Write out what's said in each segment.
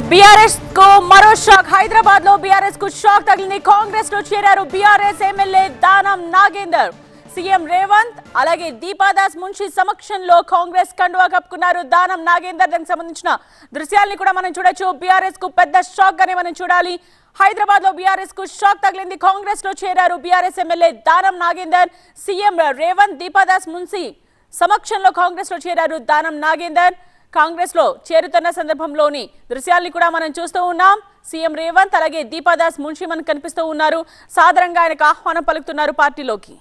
బీఆర్ఎస్కు మరో షాక్. హైదరాబాద్లో బీఆర్ఎస్కు షాక్ తగిలింది. కాంగ్రెస్లో చేరారు BRS MLA Danam Nagender. CM Revanth అలాగే దీపాదాస్ మున్షి సమక్షంలో కాంగ్రెస్ కండువా కప్పుకున్నారు దానం నాగేందర్. దానికి సంబంధించిన దృశ్యాల్ని కూడా మనం చూడొచ్చు. బీఆర్ఎస్కు పెద్ద షాక్ గానే మనం చూడాలి. హైదరాబాద్లో బీఆర్ఎస్కు షాక్ తగిలింది. కాంగ్రెస్లో చేరారు BRS MLA Danam Nagender. CM Revanth Deepa Das Munshi సమక్షంలో కాంగ్రెస్లో చేరారు దానం నాగేందర్. కాంగ్రెస్లో చేరుతున్న సందర్భంలోని దృశ్యాల్ని కూడా మనం చూస్తూ ఉన్నాం. సీఎం రేవంత్ అలాగే దీపాదాస్ మున్షి మనకు కనిపిస్తూ ఉన్నారు. సాధారణంగా ఆయనకు ఆహ్వానం పలుకుతున్నారు పార్టీలోకి.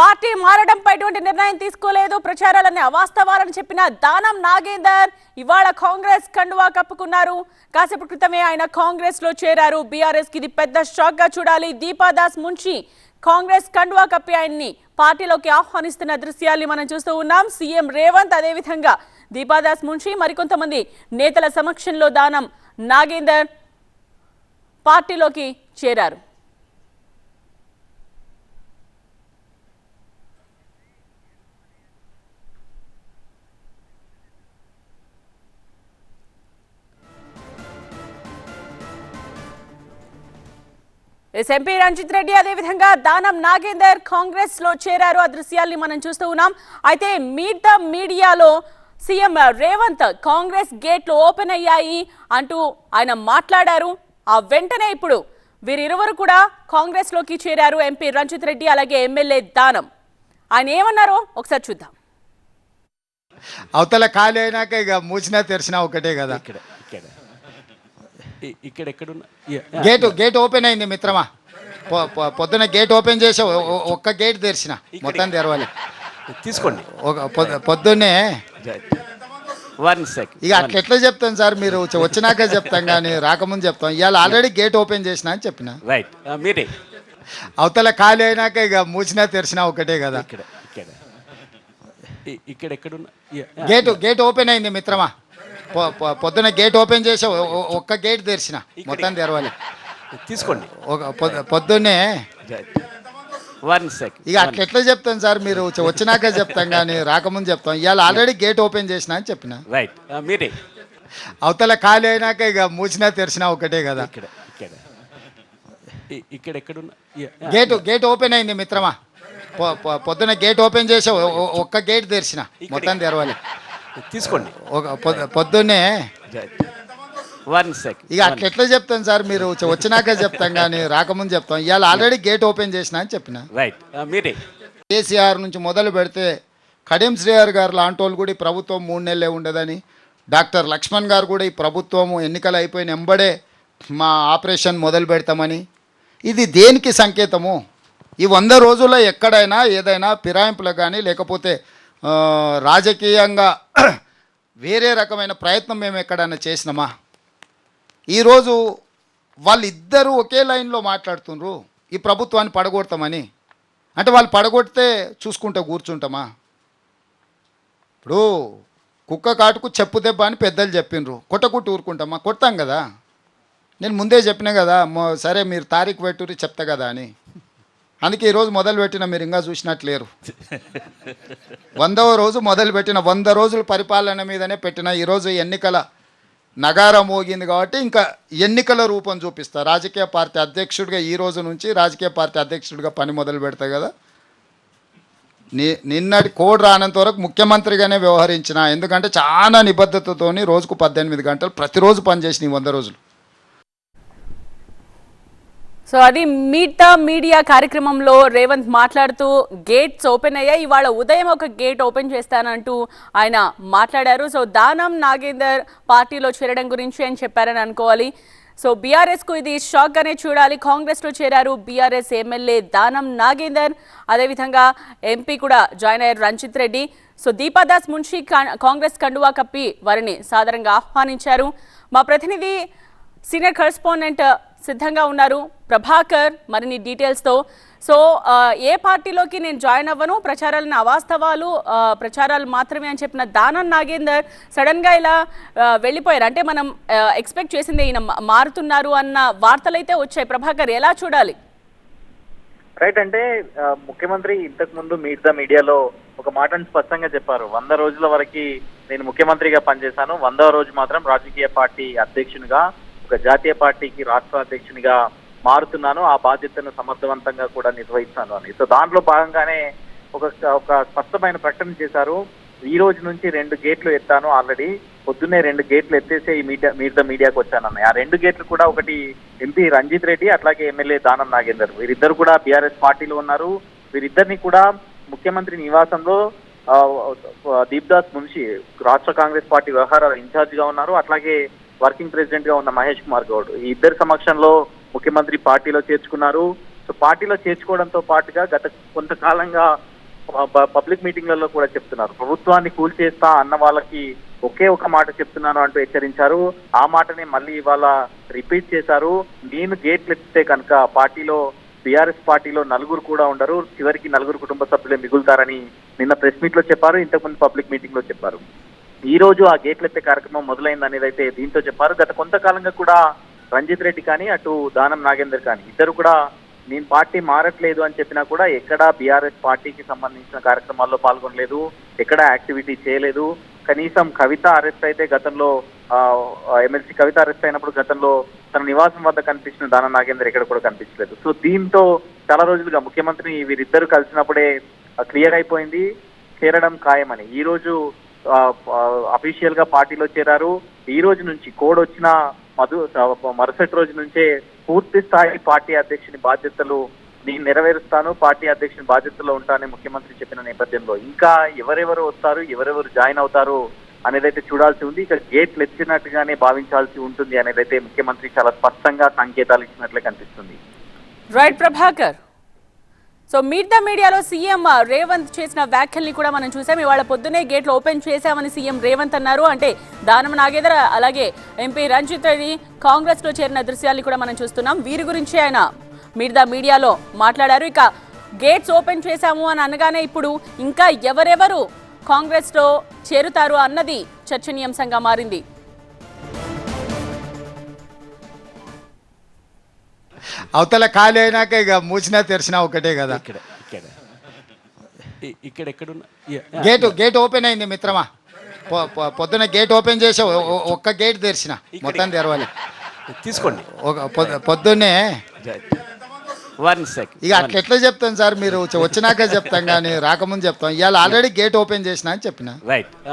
పార్టీ మారడంపై ఎటువంటి నిర్ణయం తీసుకోలేదు. ప్రచారాలన్నీ అవాస్తవాలని చెప్పిన దానం నాగేందర్ ఇవాళ కాంగ్రెస్ కండువా కప్పుకున్నారు. కాసేపు క్రితమే ఆయన కాంగ్రెస్లో చేరారు. బీఆర్ఎస్కి ఇది పెద్ద షాక్గా చూడాలి. దీపాదాస్ మున్షి కాంగ్రెస్ కండువా కప్పి ఆయన్ని పార్టీలోకి ఆహ్వానిస్తున్న దృశ్యాల్ని మనం చూస్తూ ఉన్నాం. సీఎం రేవంత్ అదేవిధంగా దీపాదాస్ మున్షి మరికొంతమంది నేతల సమక్షంలో దానం నాగేందర్ పార్టీలోకి చేరారు. ఎస్ ఎంపీ రంజిత్ రెడ్డి అదేవిధంగా దానం నాగేందర్ కాంగ్రెస్లో చేరారు. ఆ దృశ్యాల్ని మనం చూస్తూ ఉన్నాం. అయితే మీట్ ద మీడియాలో సీఎం రేవంత్ కాంగ్రెస్ గేట్లు ఓపెన్ అయ్యాయి అంటూ ఆయన మాట్లాడారు. ఆ వెంటనే ఇప్పుడు వీరిరువురు కూడా కాంగ్రెస్లోకి చేరారు ఎంపీ రంజిత్ రెడ్డి అలాగే ఎమ్మెల్యే దానం. ఆయన ఏమన్నారో ఒకసారి చూద్దాం. అవతల ఖాళీ అయినాక ఇక మూసినా తెరిచినా ఒకటే కదా. ఇక్కడ ఇక్కడ. ఇక్కడ ఎక్కడున్నా యా, గేట్ గేట్ ఓపెన్ అయింది మిత్రమా? పొద్దున గేట్ ఓపెన్ చేసి ఒక్క గేట్ తెరిచిన. మొత్తం తెరవాలి. తీసుకోండి. పొద్దున్నే వన్ సెకండ్ ఇక అట్లా ఎట్లా చెప్తాం సార్ మీరు? వచ్చి- వచ్చినాక చెప్తాం కానీ రాకముందు చెప్తాం. ఇవాళ ఆల్రెడీ గేట్ ఓపెన్ చేసిన అని చెప్పిన. రైట్. మీరే. అవతల ఖాళీ అయినాక ఇక మూసినా తెరిచినా ఒకటే కదా. ఇక్కడ ఇక్కడ. గేట్ గేట్ ఓపెన్ అయింది మిత్రమా? పొద్దున గేట్ ఓపెన్ చేసి ఒక్క గేట్ తెరిచిన. మొత్తం తెరవాలి. తీసుకోండి. ఒక పొద్దున్నే వన్ సెకండ్ ఇక అట్లా ఎట్లా చెప్తాం సార్ మీరు? వచ్చి- వచ్చినాక చెప్తాం కానీ రాకముందు చెప్తాం. ఇవాళ ఆల్రెడీ గేట్ ఓపెన్ చేసిన అని చెప్పిన. రైట్ మీరే. అవతల ఖాళీ అయినాక ఇక మూసినా తెరిచినా ఒకటే కదా. ఇక్కడ ఇక్కడ. ఇక్కడ ఎక్కడున్నా యా, గేట్ గేట్ ఓపెన్ అయింది మిత్రమా? పొద్దున గేట్ ఓపెన్ చేసి ఒక్క గేట్ తెరిచిన. మొత్తం తెరవాలి. తీసుకోండి. ఒక పొద్దు- పొద్దున్నే. వన్ సెకండ్ ఇక అట్లా ఎట్లా చెప్తాం సార్? మీరు వచ్చి- వచ్చినాక చెప్తాం కానీ రాకముందు చెప్తాం. ఇవాళ ఆల్రెడీ గేట్ ఓపెన్ చేసిన అని చెప్పిన. రైట్ మీరే. కేసీఆర్ నుంచి మొదలు పెడితే కడియం శ్రీఆర్ గారు లాంటి వాళ్ళు కూడా ఈ ప్రభుత్వం మూడు నెలలే ఉండదని డాక్టర్ లక్ష్మణ్ గారు కూడా ఈ ప్రభుత్వము ఎన్నికలు అయిపోయిన ఎంబడే మా ఆపరేషన్ మొదలు పెడతామని. ఇది దేనికి సంకేతము? ఈ వంద రోజుల్లో ఎక్కడైనా ఏదైనా ఫిరాయింపులకు కానీ లేకపోతే రాజకీయంగా వేరే రకమైన ప్రయత్నం మేము ఎక్కడైనా చేసినామా? ఈరోజు వాళ్ళిద్దరూ ఒకే లైన్లో మాట్లాడుతుండ్రు ఈ ప్రభుత్వాన్ని పడగొడతామని. అంటే వాళ్ళు పడగొడితే చూసుకుంటూ కూర్చుంటామా? ఇప్పుడు కుక్క కాటుకు చెప్పు దెబ్బ అని పెద్దలు చెప్పిండ్రు కొట్టకుట్టు ఊరుకుంటామా? కొడతాం కదా. నేను ముందే చెప్పిన కదా సరే మీరు తారీఖు పెట్టుకుని చెప్తా కదా అని. అందుకే ఈరోజు మొదలు పెట్టిన మీరు ఇంకా చూసినట్లేరు. వందవ రోజు మొదలు పెట్టిన వంద రోజుల పరిపాలన మీదనే పెట్టిన ఈరోజు ఎన్నికల నగారం మోగింది కాబట్టి ఇంకా ఎన్నికల రూపం చూపిస్తా. రాజకీయ పార్టీ అధ్యక్షుడిగా ఈ రోజు నుంచి రాజకీయ పార్టీ అధ్యక్షుడిగా పని మొదలు పెడతా కదా. ని నిన్నటి కోడ్ రానంత వరకు ముఖ్యమంత్రిగానే వ్యవహరించిన. ఎందుకంటే చాలా నిబద్ధతతోని రోజుకు పద్దెనిమిది గంటలు ప్రతిరోజు పనిచేసిన వంద రోజులు. సో అది మీట్ ద మీడియా కార్యక్రమంలో రేవంత్ మాట్లాడుతూ గేట్స్ ఓపెన్ అయ్యాయి ఇవాళ ఉదయం ఒక గేట్ ఓపెన్ చేస్తానంటూ ఆయన మాట్లాడారు. సో దానం నాగేందర్ పార్టీలో చేరడం గురించి అని చెప్పారని అనుకోవాలి. సో బీఆర్ఎస్కు ఇది షాక్గానే చూడాలి. కాంగ్రెస్లో చేరారు బీఆర్ఎస్ ఎమ్మెల్యే దానం నాగేందర్. అదేవిధంగా ఎంపీ కూడా జాయిన్ అయ్యారు రంజిత్ రెడ్డి. సో దీపాదాస్ మున్షి కాంగ్రెస్ కండువా కప్పి వారిని సాధారణంగా ఆహ్వానించారు. మా ప్రతినిధి సీనియర్ కరెస్పాండెంట్ సిద్ధంగా ఉన్నారు. ప్రభాకర్ మరిన్ని డీటెయిల్స్తో సో ఏ పార్టీలోకి నేను జాయిన్ అవ్వను? ప్రచారాలను అవాస్తవాలు ప్రచారాలు మాత్రమే అని చెప్పిన దానం నాగేందర్ సడన్గా ఇలా వెళ్ళిపోయారు. అంటే మనం ఎక్స్పెక్ట్ చేసింది ఈయన మారుతున్నారు అన్న వార్తలైతే వచ్చాయి. ప్రభాకర్ ఎలా చూడాలి? రైట్ అంటే ముఖ్యమంత్రి ఇంతకు ముందు మీట్ ద మీడియాలో ఒక మాటను స్పష్టంగా చెప్పారు. వంద రోజుల వరకు నేను ముఖ్యమంత్రిగా పనిచేశాను. వందవ రోజు మాత్రం రాజకీయ పార్టీ అధ్యక్షునిగా ఒక జాతీయ పార్టీకి రాష్ట్ర అధ్యక్షునిగా మారుతున్నాను ఆ బాధ్యతను సమర్థవంతంగా కూడా నిర్వహిస్తాను అని. సో దాంట్లో భాగంగానే ఒక ఒక స్పష్టమైన ప్రకటన చేశారు. ఈ రోజు నుంచి రెండు గేట్లు ఎత్తాను ఆల్రెడీ. పొద్దున్నే రెండు గేట్లు ఎత్తేసే ఈ మీడియా మీడియా మీడియాకు వచ్చానన్నాయి ఆ రెండు గేట్లు కూడా ఒకటి ఎంపీ రంజిత్ రెడ్డి అట్లాగే ఎమ్మెల్యే దానం నాగేందర్. వీరిద్దరు కూడా బీఆర్ఎస్ పార్టీలో ఉన్నారు. వీరిద్దరిని కూడా ముఖ్యమంత్రి నివాసంలో దీప్దాస్ మున్షి రాష్ట్ర కాంగ్రెస్ పార్టీ వ్యవహారాల ఇన్ఛార్జ్గా ఉన్నారు. అట్లాగే వర్కింగ్ ప్రెసిడెంట్గా ఉన్న మహేష్ కుమార్ గౌడ్. ఈ ఇద్దరి సమక్షంలో ముఖ్యమంత్రి పార్టీలో చేర్చుకున్నారు. సో పార్టీలో చేర్చుకోవడంతో పాటుగా గత కొంతకాలంగా ప- పబ్లిక్ మీటింగ్లలో కూడా చెప్తున్నారు. ప్రభుత్వాన్ని కూల్చేస్తా అన్న వాళ్ళకి ఒకే ఒక మాట చెప్తున్నాను అంటూ హెచ్చరించారు. ఆ మాటనే మళ్ళీ ఇవాళ రిపీట్ చేశారు. నేను గేట్లు ఎత్తితే కనుక పార్టీలో బీఆర్ఎస్ పార్టీలో నలుగురు కూడా ఉండరు. చివరికి నలుగురు కుటుంబ సభ్యులే మిగులుతారని నిన్న ప్రెస్ మీట్లో చెప్పారు. ఇంతకుముందు పబ్లిక్ మీటింగ్లో చెప్పారు. ఈ రోజు ఆ గేట్లెత్తే కార్యక్రమం మొదలైంది అనేది అయితే దీంతో చెప్పారు. గత కొంతకాలంగా కూడా రంజిత్ రెడ్డి కానీ అటు దానం నాగేందర్ కానీ ఇద్దరు కూడా నేను పార్టీ మారట్లేదు అని చెప్పినా కూడా ఎక్కడా బీఆర్ఎస్ పార్టీకి సంబంధించిన కార్యక్రమాల్లో పాల్గొనలేదు ఎక్కడా యాక్టివిటీ చేయలేదు. కనీసం కవిత అరెస్ట్ అయితే గతంలో ఎమ్మెల్సీ కవిత అరెస్ట్ అయినప్పుడు గతంలో తన నివాసం వద్ద కనిపించిన దాన నాగేందర్ ఎక్కడ కూడా కనిపించలేదు. సో దీంతో చాలా రోజులుగా ముఖ్యమంత్రి వీరిద్దరు కలిసినప్పుడే క్లియర్ అయిపోయింది. చేరడం ఖాయమని. ఈ రోజు అఫీషియల్గా పార్టీలో చేరారు. ఈ రోజు నుంచి కోడ్ వచ్చిన మధు మరుసటి రోజు నుంచే పూర్తి స్థాయి పార్టీ అధ్యక్షుని బాధ్యతలు నేను నెరవేరుస్తాను. పార్టీ అధ్యక్షుని బాధ్యతలో ఉంటానని ముఖ్యమంత్రి చెప్పిన నేపథ్యంలో ఇంకా ఎవరెవరు వస్తారు ఎవరెవరు జాయిన్ అవుతారు అనేదైతే చూడాల్సి ఉంది. ఇక గేట్లు ఎత్తినట్టుగానే భావించాల్సి ఉంటుంది అనేది అయితే ముఖ్యమంత్రి చాలా స్పష్టంగా సంకేతాలు ఇచ్చినట్లే కనిపిస్తుంది. Right Prabhakar so meet the మీడియాలో సీఎం రేవంత్ చేసిన వ్యాఖ్యల్ని కూడా మనం చూసాం. ఇవాళ పొద్దునే గేట్లు ఓపెన్ చేశామని సీఎం రేవంత్ అన్నారు. అంటే దానం నాగేంద్ర అలాగే ఎంపీ రంజిత్ రెడ్డి కాంగ్రెస్లో చేరిన దృశ్యాల్ని కూడా మనం చూస్తున్నాం. వీరి గురించి ఆయన మీట్ ద మీడియాలో మాట్లాడారు. ఇక గేట్స్ ఓపెన్ చేశాము అని అనగానే ఇప్పుడు ఇంకా ఎవరెవరు కాంగ్రెస్లో చేరుతారు అన్నది చర్చనీయాంశంగా మారింది. అవతల ఖాళీ అయినాక ఇక మూసినా తెరిచినా ఒకటే కదా. ఇక్కడ ఇక్కడ. ఇక్కడ ఎక్కడున్నా. గేట్ గేట్ ఓపెన్ అయింది మిత్రమా? పొద్దున గేట్ ఓపెన్ చేసి ఒక్క గేట్ తెరిచిన. మొత్తం తెరవాలి. తీసుకోండి. పొద్దున్నే వన్ సెకండ్ ఇక అట్లా ఎట్లా చెప్తాం సార్ మీరు? వచ్చి- వచ్చినాక చెప్తాం కానీ రాకముందు చెప్తాం. ఇవాళ ఆల్రెడీ గేట్ ఓపెన్ చేసిన అని చెప్పిన. రైట్